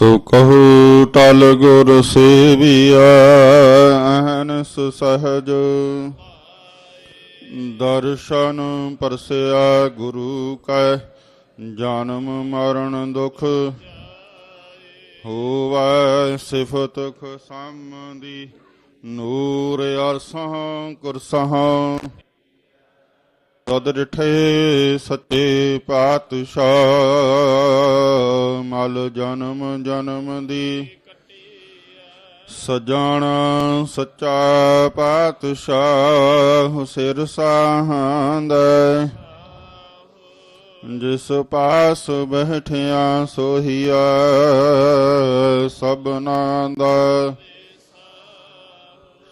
ਸੋ ਕਹੂ ਟਲ ਗੁਰ ਸੇਵੀਆ ਅਹਨਸ ਸਹਜ। ਦਰਸ਼ਨ ਪਰਸਿਆ ਗੁਰੂ ਕੈ, ਜਨਮ ਮਰਨ ਦੁਖ। ਹੋਵੈ ਸਿਫਤ ਖਸਮ ਦੀ ਨੂਰ ਅਰਸਹ ਕੁਰਸਹ ਤਦ ਡਿਠੇ ਸੱਚੇ ਪਾਤਸ਼ਾਹ, ਮਲ ਜਨਮ ਜਨਮ ਦੀ ਸਜਣ ਸੱਚਾ ਪਾਤਸ਼ਾਹ ਸਿਰ ਸਾਹੰਦੈ ਜਿਸ ਪਾਸ ਬਹਿਠਿਆ ਸੋਹੀਆ ਸਭਨਾ ਦਾ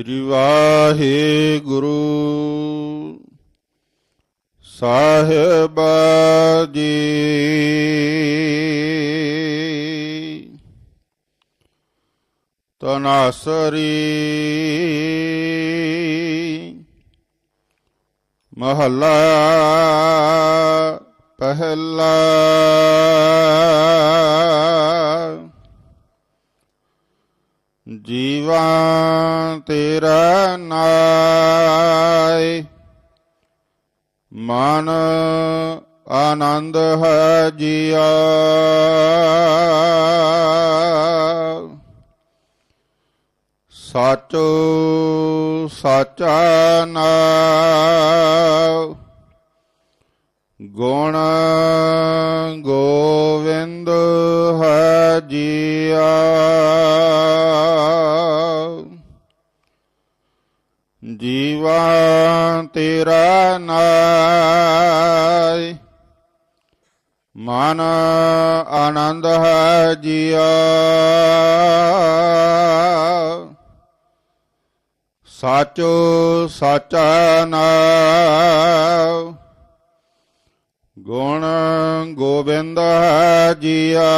ਸ੍ਰੀ ਵਾਹਿਗੁਰੂ। ਸਾਹਿਬ ਜੀ। ਤਨਾਸਰੀ। ਮਹੱਲਾ ਪਹਿਲਾ। ਜੀਵਾ ਤੇਰਾ ਨਾਇ ਮਨ ਆਨੰਦ ਹੈ ਜੀਆ। ਸਾਚੋ ਸਾਚਾ ਨਾਮ ਗੁਣ ਗੋਵਿੰਦ ਹੈ ਜੀਆ। ਜੀਵਾ ਤੇਰਾ ਨਾਇ। ਮਨ ਆਨੰਦ ਹੈ ਜੀਆ। ਸਾਚੋ ਸਾਚਾ ਨਾਮ ਗੁਣ ਗੋਬਿੰਦ ਹੈ ਜੀਆ।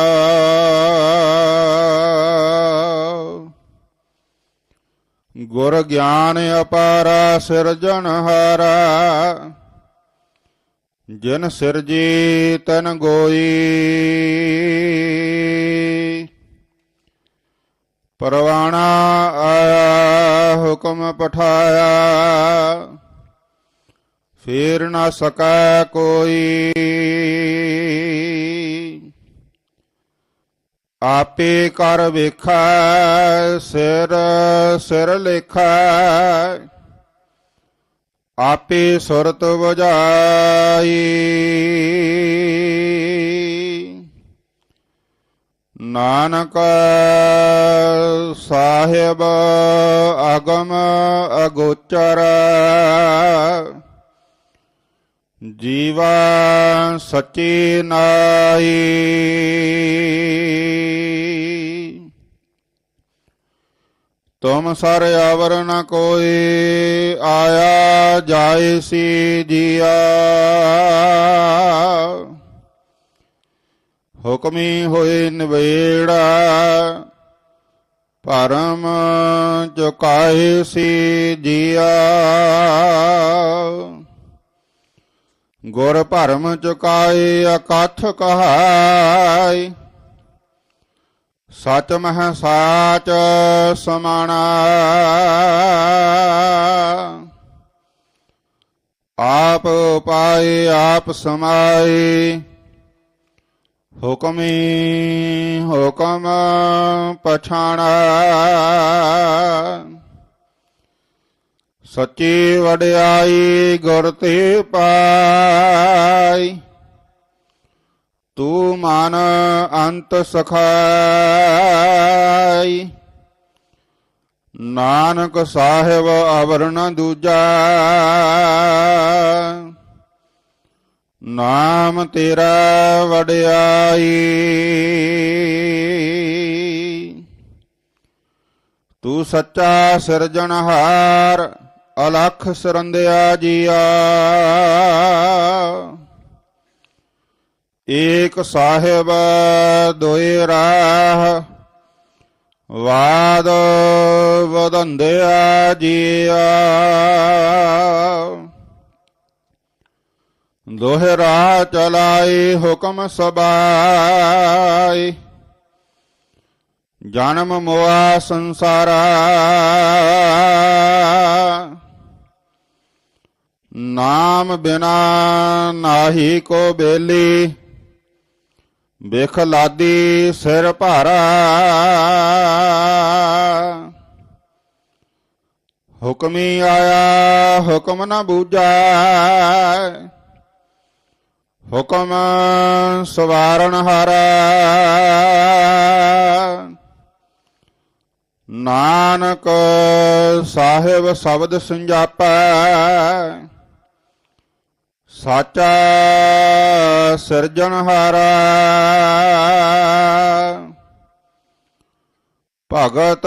ਗੁਰ ਗਿਆਨ ਅਪਾਰਾ ਸਿਰਜਣਹਾਰਾ ਜਿਨ ਸਿਰਜੀ ਤਨ ਗੋਈ। ਪਰਵਾਣਾ ਆਇਆ, ਹੁਕਮ ਪਠਾਇਆ। ਫੇਰ ਨਾ ਸਕਾ ਕੋਈ। ਆਪੇ ਕਰ ਵੇਖੈ, ਸਿਰ ਸਿਰ ਲੇਖੈ। ਆਪੇ ਸੁਰਤ ਵਜਾਈ। ਨਾਨਕ ਸਾਹਿਬ ਅਗਮ ਅਗੋਚਰ। ਜੀਵਾ ਸੱਚੀ ਨਾਈ ਤੁਮ ਸਰ ਆਵਰ ਨ ਕੋਈ, ਆਇਆ ਜਾਏ ਸੀ ਜੀਆ। ਹੁਕਮੀ ਹੋਏ ਨਿਬੇੜਾ ਪਰਮ ਚੁਕਾਏ ਸੀ ਜੀਆ। ਗੁਰ ਭਰਮ ਚੁਕਾਏ, ਅਕਥ ਕਹਾਈ ਸਚ ਮਹ ਸਾਚ ਸਮਾਣਾ। ਆਪ ਪਾਏ ਆਪ ਸਮਾਏ। ਹੁਕਮੀ ਹੁਕਮ ਪਛਾਣਾ। ਸੱਚੀ ਵਡਿਆਈ ਗੁਰ ਤੇ ਪਾਈ। ਤੂੰ ਮਨ ਅੰਤ ਸਖਾਈ। ਨਾਨਕ ਸਾਹਿਬ ਅਵਰਣ ਦੂਜਾ। ਨਾਮ ਤੇਰਾ ਵਡਿਆਈ। ਤੂੰ ਸੱਚਾ ਸਿਰਜਣਹਾਰ ਅਲਖ ਸਰੰਦਿਆ ਜੀਆ। ਏਕ ਸਾਹਿਬ ਦੋਇ ਰਾਹ ਵਾਦ ਵਦੰਦਿਆ ਜੀਆ। ਦੋਹਰਾ ਚਲਾਈ ਹੁਕਮ ਸਬਾਈ, ਜਨਮ ਮੋਆ ਸੰਸਾਰਾ। ਨਾਮ ਬਿਨਾ ਨਾਹੀ ਕੋ ਬੇਲੀ ਬਿਖ ਲਾਦੀ ਸਿਰ ਭਾਰਾ। ਹੁਕਮੀ ਆਇਆ, ਹੁਕਮ ਨਾ ਬੂਝੈ। ਹੁਕਮ ਸਵਾਰਨ ਹਾਰਾ। ਨਾਨਕ ਸਾਹਿਬ ਸ਼ਬਦ ਸੰਜਾਪੈ। ਸਾਚਾ ਸਿਰਜਣਹਾਰਾ। ਭਗਤ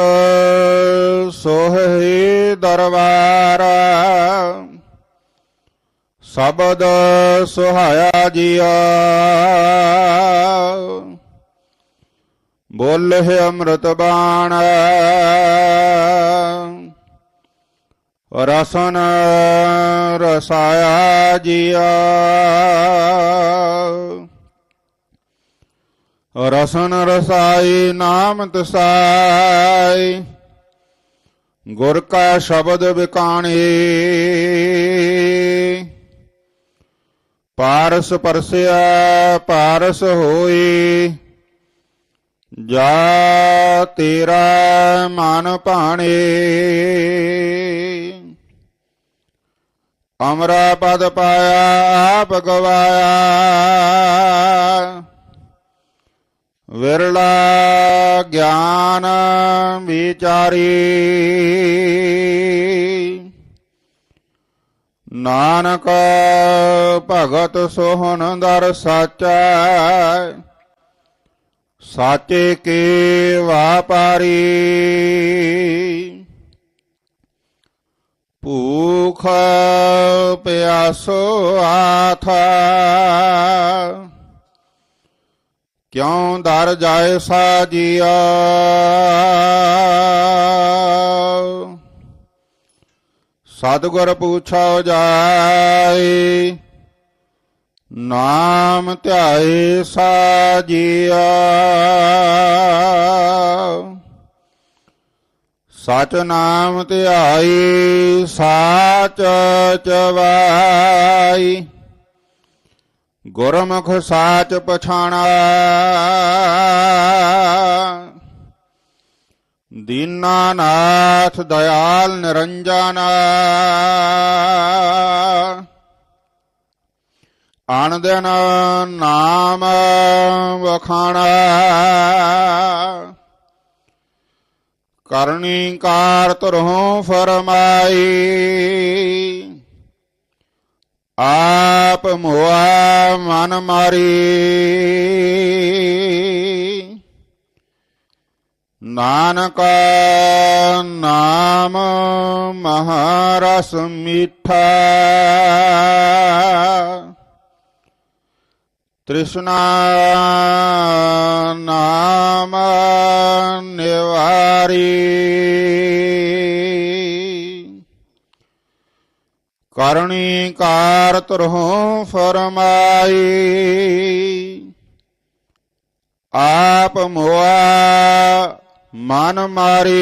ਸੋਹੀ ਦਰਬਾਰ। ਸ਼ਬਦ ਸੁਹਾਇਆ ਜੀਆ। ਬੋਲੇ ਅੰਮ੍ਰਿਤ ਬਾਣ। ਰਸਨ ਰਸਾਇਆ ਜੀਆ। ਰਸਨ ਰਸਾਈ ਨਾਮ ਤਸਾਈ। ਗੁਰ ਕਾ ਸ਼ਬਦ ਵਿਕਾਣੇ। ਪਾਰਸ ਪਰਸਿਆ, ਪਾਰਸ ਹੋਈ। ਜਾ ਤੇਰਾ ਮਨ ਭਾਣੇ। ਅਮਰਾ ਪਦ ਪਾਇਆ, ਆਪ ਗਵਾਇਆ। ਵਿਰਲਾ ਗਿਆਨ ਵਿਚਾਰੀ। ਨਾਨਕ ਭਗਤ ਸੋਹਣ ਦਰ ਸਾਚਾ। ਸਾਚੇ ਕੇ ਵਾਪਾਰੀ ਭੂਖ ਪਿਆਸੋ ਆਥਾ ਕਿਉ ਦਰ ਜਾਏ ਸਾਜੀਆ? ਸਤਿਗੁਰ ਪੁੱਛੋ ਜਾਏ ਨਾਮ ਧਿਆਏ ਸਾਜੀਆ। ਸਚ ਨਾਮ ਧਿਆਈ, ਸਾਚ ਚਵਾਈ। ਗੁਰਮੁਖ ਸਾਚ ਪਛਾਣਾ। ਦੀਨਾਨਾਥ ਦਇਆਲ ਨਿਰੰਜਨ। ਆਣ ਦਿਨ ਨਾਮ ਵਖਾਣਾ। ਕਰਨੀ ਕਾਰ ਤਰਹੁ ਫਰਮਾਈ। ਆਪ ਮੋਆ ਮਨ ਮਾਰੀ। ਨਾਨਕ ਨਾਮ ਮਹਾਰਸ ਮੀਠਾ। ਤ੍ਰਿਸ਼ਨਾ ਨਾਮ ਨਿਵਾਰੀ ਕਰਣੀ ਕਾਰ ਤਰਹੁ ਫਰਮਾਈ ਆਪ ਮੋਆ ਮਨ ਮਾਰੀ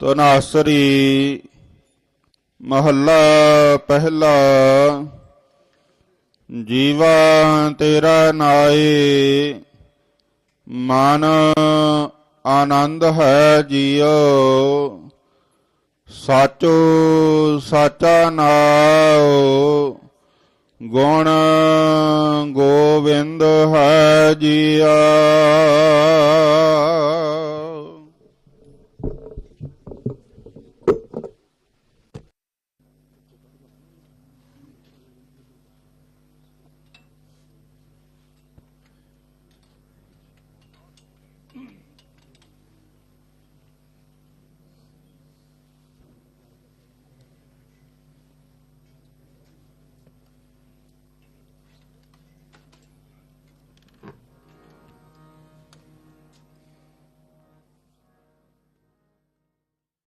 ਤਨਾਸਰੀ ਮਹੱਲਾ ਪਹਿਲਾ, ਜੀਵਾ ਤੇਰਾ ਨਾਏ, ਮਨ ਆਨੰਦ ਹੈ ਜੀਉ, ਸਾਚੋ ਸਾਚਾ ਨਾਉ, ਗੁਣ ਗੋਬਿੰਦ ਹੈ ਜੀਆ।